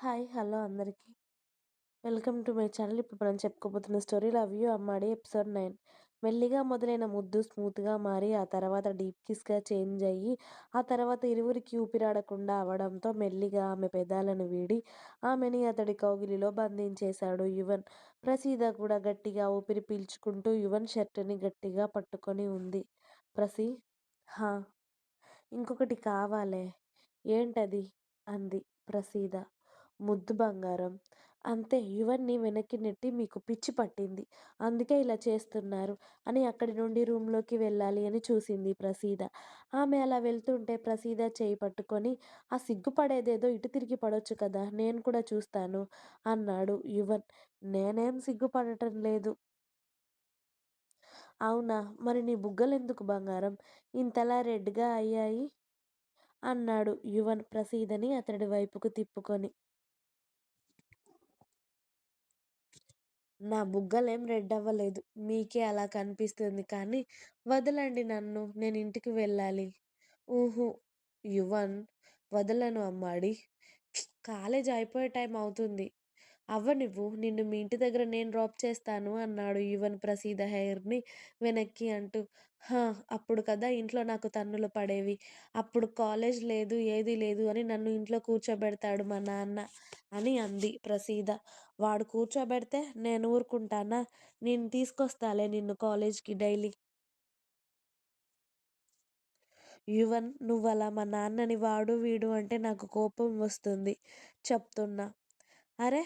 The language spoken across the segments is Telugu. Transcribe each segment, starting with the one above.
హాయ్ హలో అందరికీ. Welcome to my channel. ఇప్పుడు మనం చెప్పుకోబోతున్న స్టోరీ లవ్ యూ అమ్మాడి ఎపిసోడ్ నైన్. మెల్లిగా మొదలైన ముద్దు స్మూత్గా మారి ఆ తర్వాత డీప్ కిస్గా చేంజ్ అయ్యి ఆ తర్వాత ఇరువురికి ఊపిరాడకుండా అవడంతో మెల్లిగా ఆమె పెదాలను వీడి ఆమెని అతడి కౌగిలిలో బంధించేశాడు యువన్. ప్రసీద కూడా గట్టిగా ఊపిరి పీల్చుకుంటూ యువన్ షర్ట్ని గట్టిగా పట్టుకొని ఉంది. ప్రసీ హా ఇంకొకటి కావాలే. ఏంటది? అంది ప్రసీద. ముద్దు బంగారం. అంతే యువన్ని వెనక్కి నెట్టి మీకు పిచ్చి పట్టింది. అందుకే ఇలా చేస్తున్నారు అని అక్కడి నుండి రూంలోకి వెళ్ళాలి అని చూసింది ప్రసీద. ఆమె అలా వెళ్తుంటే ప్రసీద చేయి పట్టుకొని ఆ సిగ్గుపడేదేదో ఇటు తిరిగి పడవచ్చు కదా నేను కూడా చూస్తాను అన్నాడు యువన్. నేనేం సిగ్గుపడటం లేదు. అవునా? మరి నీ బుగ్గలెందుకు బంగారం? ఇంతలా రెడ్గా అయ్యాయి? అన్నాడు యువన్ ప్రసీదని అతడి వైపుకు తిప్పుకొని. నా బుగ్గలేం రెడ్ అవ్వలేదు. మీకే అలా కనిపిస్తుంది. కానీ వదలండి నన్ను. నేను ఇంటికి వెళ్ళాలి. ఊహు. యువన్ వదలను అమ్మాడి కాలేజ్ అయిపోయే టైం అవుతుంది. అవ్వనివ్వు నిన్ను మీ ఇంటి దగ్గర నేను డ్రాప్ చేస్తాను అన్నాడు యువన్ ప్రసీద హెయిర్ని వెనక్కి అంటూ. హా అప్పుడు కదా ఇంట్లో నాకు తన్నులు పడేవి. అప్పుడు కాలేజ్ లేదు ఏది లేదు అని నన్ను ఇంట్లో కూర్చోబెడతాడు మా నాన్న అని అంది ప్రసీద. వాడు కూర్చోబెడితే నేను ఊరుకుంటానా? నేను తీసుకొస్తాలే నిన్ను కాలేజ్కి డైలీ. యువన్ నువ్వలా మా నాన్నని వాడు వీడు అంటే నాకు కోపం వస్తుంది చెప్తున్నా. అరే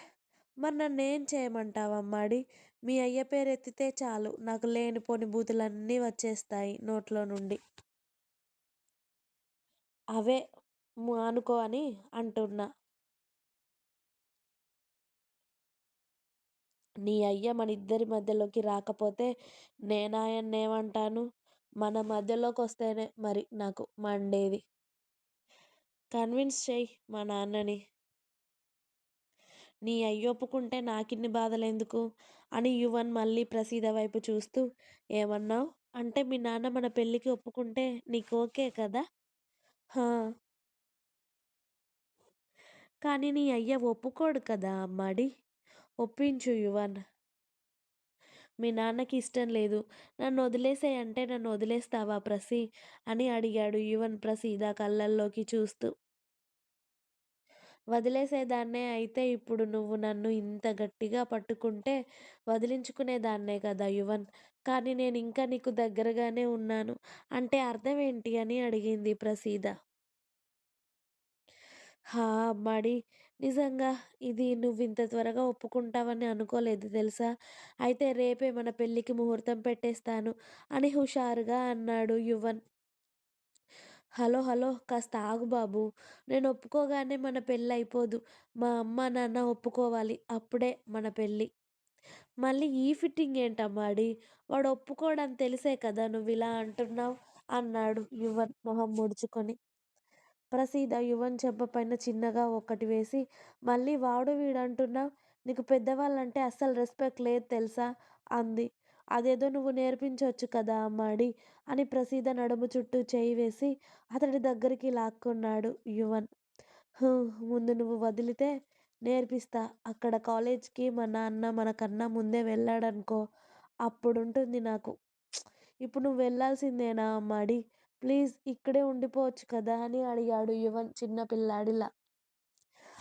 మరి నన్నేం చేయమంటావమ్మాడి? మీ అయ్య పేరు ఎత్తితే చాలు. నాకు లేనిపోని బూతులన్నీ వచ్చేస్తాయి నోట్లో నుండి. అవే మానుకో అని అంటున్నా. నీ అయ్య మన ఇద్దరి మధ్యలోకి రాకపోతే నేనాయన్నేమంటాను? మన మధ్యలోకి వస్తేనే మరి నాకు మండేది. కన్విన్స్ చేయి మా నాన్నని. నీ అయ్యొప్పుకుంటే నాకిన్ని బాధలెందుకు? అని యువన్ మళ్ళీ ప్రసీద వైపు చూస్తూ ఏమన్నావు? అంటే మీ నాన్న మన పెళ్ళికి ఒప్పుకుంటే నీకు ఓకే కదా? కానీ నీ అయ్య ఒప్పుకోడు కదా అమ్మాడి? ఒప్పించు యువన్. మీ నాన్నకి ఇష్టం లేదు. నన్ను వదిలేసేయంటే నన్ను వదిలేస్తావా ప్రసీ? అని అడిగాడు యువన్ ప్రసీద కళ్ళల్లోకి చూస్తూ. వదిలేసేదాన్నే అయితే ఇప్పుడు నువ్వు నన్ను ఇంత గట్టిగా పట్టుకుంటే వదిలించుకునేదాన్నే కదా యువన్. కానీ నేను ఇంకా నీకు దగ్గరగానే ఉన్నాను. అంటే అర్థం ఏంటి అని అడిగింది ప్రసీద. హా అమ్మాడి నిజంగా ఇది నువ్వు ఇంత త్వరగా ఒప్పుకుంటావని అనుకోలేదు తెలుసా? అయితే రేపే మన పెళ్ళికి ముహూర్తం పెట్టేస్తాను అని హుషారుగా అన్నాడు యువన్. హలో హలో కాస్త ఆగు బాబు. నేను ఒప్పుకోగానే మన పెళ్ళి అయిపోదు. మా అమ్మ నాన్న ఒప్పుకోవాలి. అప్పుడే మన పెళ్ళి. మళ్ళీ ఈ ఫిట్టింగ్ ఏంటమ్మాడి వాడు ఒప్పుకోవడం తెలిసే కదా నువ్వు ఇలా అంటున్నావు? అన్నాడు యువన్ మొహం ముడుచుకొని. ప్రసీద యువన్ చెంప పైన చిన్నగా ఒక్కటి వేసి మళ్ళీ వాడు వీడంటున్నావు? నీకు పెద్దవాళ్ళంటే అస్సలు రెస్పెక్ట్ లేదు తెలుసా? అంది. అదేదో నువ్వు నేర్పించవచ్చు కదా అమ్మాడి అని ప్రసీద నడుము చుట్టూ చేయి వేసి అతడి దగ్గరికి లాక్కున్నాడు యువన్. హూ ముందు నువ్వు వదిలితే నేర్పిస్తా. అక్కడ కాలేజ్కి మా నాన్న మనకన్నా ముందే వెళ్ళాడనుకో. అప్పుడుంటుంది నాకు. ఇప్పుడు నువ్వు వెళ్ళాల్సిందేనా అమ్మాడి? ప్లీజ్ ఇక్కడే ఉండిపోవచ్చు కదా అని అడిగాడు యువన్ చిన్న పిల్లాడిలా.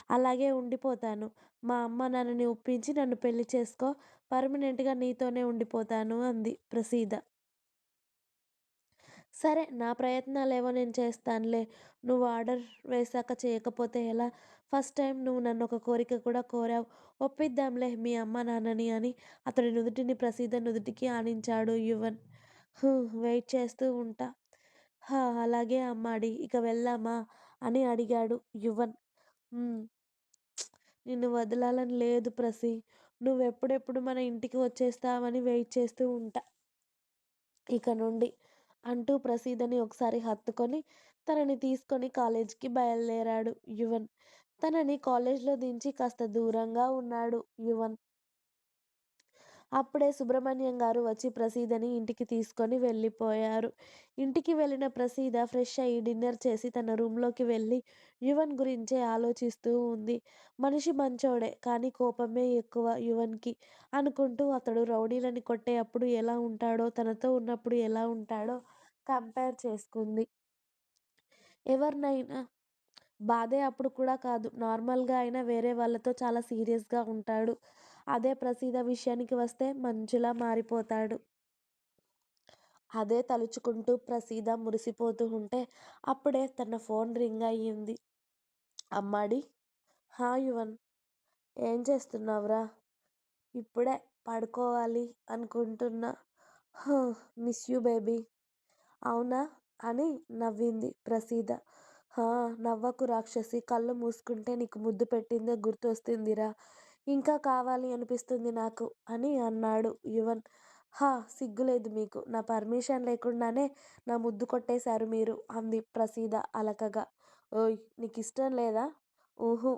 అలాగే ఉండిపోతాను. మా అమ్మ నన్ను ఒప్పించి నన్ను పెళ్ళి చేసుకో. పర్మనెంట్గా నీతోనే ఉండిపోతాను అంది ప్రసీద. సరే నా ప్రయత్నాలేవో నేను చేస్తానులే. నువ్వు ఆర్డర్ వేశాక చేయకపోతే ఎలా? ఫస్ట్ టైం నువ్వు నన్ను ఒక కోరిక కూడా కోరావు. ఒప్పిద్దాంలే మీ అమ్మ నాన్నని అని. అతడి నుదుటిని ప్రసీద నుదుటికి ఆనించాడు యువన్. హూ వెయిట్ చేస్తూ ఉంటా. హా అలాగే అమ్మాడి ఇక వెళ్దామా? అని అడిగాడు యువన్. నిన్ను వదలాలని లేదు ప్రసీ. నువ్వెప్పుడెప్పుడు మన ఇంటికి వచ్చేస్తావని వెయిట్ చేస్తూ ఉంటా. ఇక నుండి అంటూ ప్రసీదని ఒకసారి హత్తుకొని తనని తీసుకొని కాలేజ్కి బయలుదేరాడు యువన్. తనని కాలేజ్లో దించి కాస్త దూరంగా ఉన్నాడు యువన్. అప్పుడే సుబ్రహ్మణ్యం గారు వచ్చి ప్రసీదని ఇంటికి తీసుకొని వెళ్ళిపోయారు. ఇంటికి వెళ్ళిన ప్రసీద ఫ్రెష్ అయ్యి డిన్నర్ చేసి తన రూంలోకి వెళ్ళి యువన్ గురించే ఆలోచిస్తూ ఉంది. మనిషి మంచోడే కానీ కోపమే ఎక్కువ యువన్కి అనుకుంటూ అతడు రౌడీలని కొట్టే అప్పుడు ఎలా ఉంటాడో, తనతో ఉన్నప్పుడు ఎలా ఉంటాడో కంపేర్ చేసుకుంది. ఎవరినైనా బాధే అప్పుడు కూడా కాదు. నార్మల్గా అయినా వేరే వాళ్ళతో చాలా సీరియస్గా ఉంటాడు. అదే ప్రసీద విషయానికి వస్తే మంచులా మారిపోతాడు. అదే తలుచుకుంటూ ప్రసీద మురిసిపోతూ ఉంటే అప్పుడే తన ఫోన్ రింగ్ అయింది. అమ్మాడి హా యువన్! ఏం చేస్తున్నావురా ఇప్పుడే పడుకోవాలి అనుకుంటున్నా మిస్ యూ బేబీ అవునా అని నవ్వింది ప్రసీద. హా నవ్వకు రాక్షసి కళ్ళు మూసుకుంటే నీకు ముద్దు పెట్టిందే గుర్తొస్తుందిరా! ఇంకా కావాలి అనిపిస్తుంది నాకు అని అన్నాడు యువన్. హా సిగ్గులేదు మీకు నా పర్మిషన్ లేకుండానే నా ముద్దు కొట్టేశారు మీరు అంది ప్రసీద అలకగా. ఓయ్ నీకిష్టం లేదా? ఊహు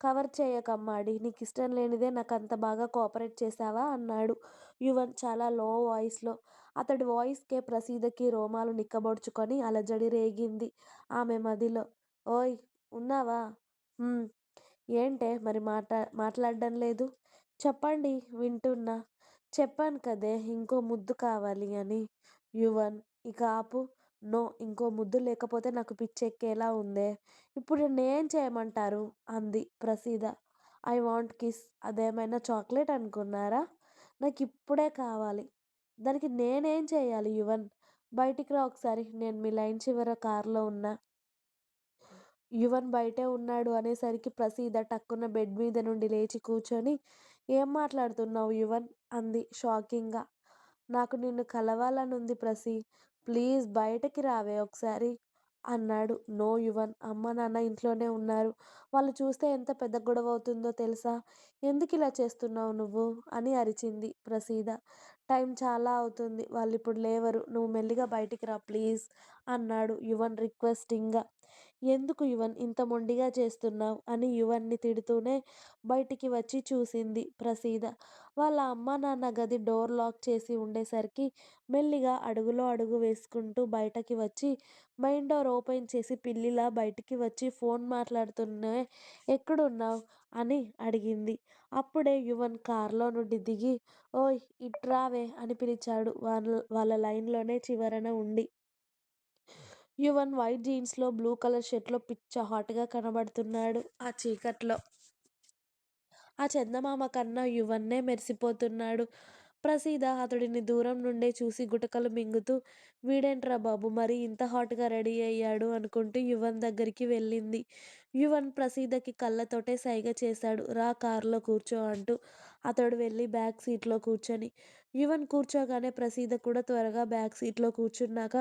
కవర్ చేయకమ్మాడి నీకు ఇష్టం లేనిదే నాకు అంత బాగా కోఆపరేట్ చేశావా అన్నాడు యువన్ చాలా లో వాయిస్లో అతడి వాయిస్కే ప్రసీదకి రోమాలు నిక్కబొడుచుకొని అలజడి రేగింది ఆమె మదిలో. ఓయ్ ఉన్నావా? ఏంటే మరి మాట్లాడ్డంలేదు? చెప్పండి వింటున్నా. చెప్పాను కదే ఇంకో ముద్దు కావాలి అని. యువన్ ఇక ఆపు. నో ఇంకో ముద్దు లేకపోతే నాకు పిచ్చెక్కేలా ఉందే. ఇప్పుడు నేను చేయమంటారు? అంది ప్రసీద. ఐ వాంట్ కిస్ అదేమైనా చాక్లెట్ అనుకున్నారా? నాకు ఇప్పుడే కావాలి. దానికి నేనేం చేయాలి యువన్? బయటికి రా ఒకసారి నేను మీ లైన్ చివర కారులో ఉన్నా. యువన్ బయటే ఉన్నాడు అనేసరికి ప్రసీద టక్కున బెడ్ మీద నుండి లేచి కూర్చొని ఏం మాట్లాడుతున్నావు యువన్? అంది షాకింగ్గా నాకు నిన్ను కలవాలనుంది ప్రసీ! ప్లీజ్ బయటకి రావే ఒకసారి అన్నాడు. నో యువన్! అమ్మ నాన్న ఇంట్లోనే ఉన్నారు. వాళ్ళు చూస్తే ఎంత పెద్ద గొడవ అవుతుందో తెలుసా? ఎందుకు ఇలా చేస్తున్నావు నువ్వు? అని అరిచింది ప్రసీద. టైం చాలా అవుతుంది. వాళ్ళు ఇప్పుడు లేవరు. నువ్వు మెల్లిగా బయటికి రా ప్లీజ్ అన్నాడు యువన్ రిక్వెస్టింగ్గా ఎందుకు యువన్ ఇంత మొండిగా చేస్తున్నావు అని యువన్ని తిడుతూనే బయటికి వచ్చి చూసింది ప్రసీద. వాళ్ళ అమ్మానాన్న గది డోర్ లాక్ చేసి ఉండేసరికి మెల్లిగా అడుగులో అడుగు వేసుకుంటూ బయటకి వచ్చి మెయిన్ డోర్ ఓపెన్ చేసి పిల్లిలా బయటికి వచ్చి ఫోన్ మాట్లాడుతూనే ఎక్కడున్నావు అని అడిగింది. అప్పుడే యువన్ కారులో నుండి దిగి ఓయ్ ఇట్రావే అని పిలిచాడు వాళ్ళ వాళ్ళ లైన్లోనే చివరన ఉండి. యువన్ వైట్ జీన్స్లో బ్లూ కలర్ షర్ట్లో పిచ్చ హాట్గా కనబడుతున్నాడు ఆ చీకట్లో. ఆ చందమామ కన్నా యువన్నే మెరిసిపోతున్నాడు. ప్రసీద అతడిని దూరం నుండే చూసి గుటకలు మింగుతూ వీడేంట్రా బాబు మరి ఇంత హాట్గా రెడీ అయ్యాడు అనుకుంటూ యువన్ దగ్గరికి వెళ్ళింది. యువన్ ప్రసీదకి కళ్ళతోటే సైగ చేశాడు రా కారులో కూర్చో అంటూ. అతడు వెళ్ళి బ్యాక్ సీట్లో కూర్చొని యువన్ కూర్చోగానే ప్రసీద కూడా త్వరగా బ్యాక్ సీట్లో కూర్చున్నాక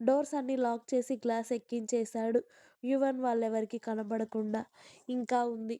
డోర్స్ అన్నీ లాక్ చేసి గ్లాస్ ఎక్కించేశాడు యువన్ వాళ్ళెవరికి కనబడకుండా. ఇంకా ఉంది.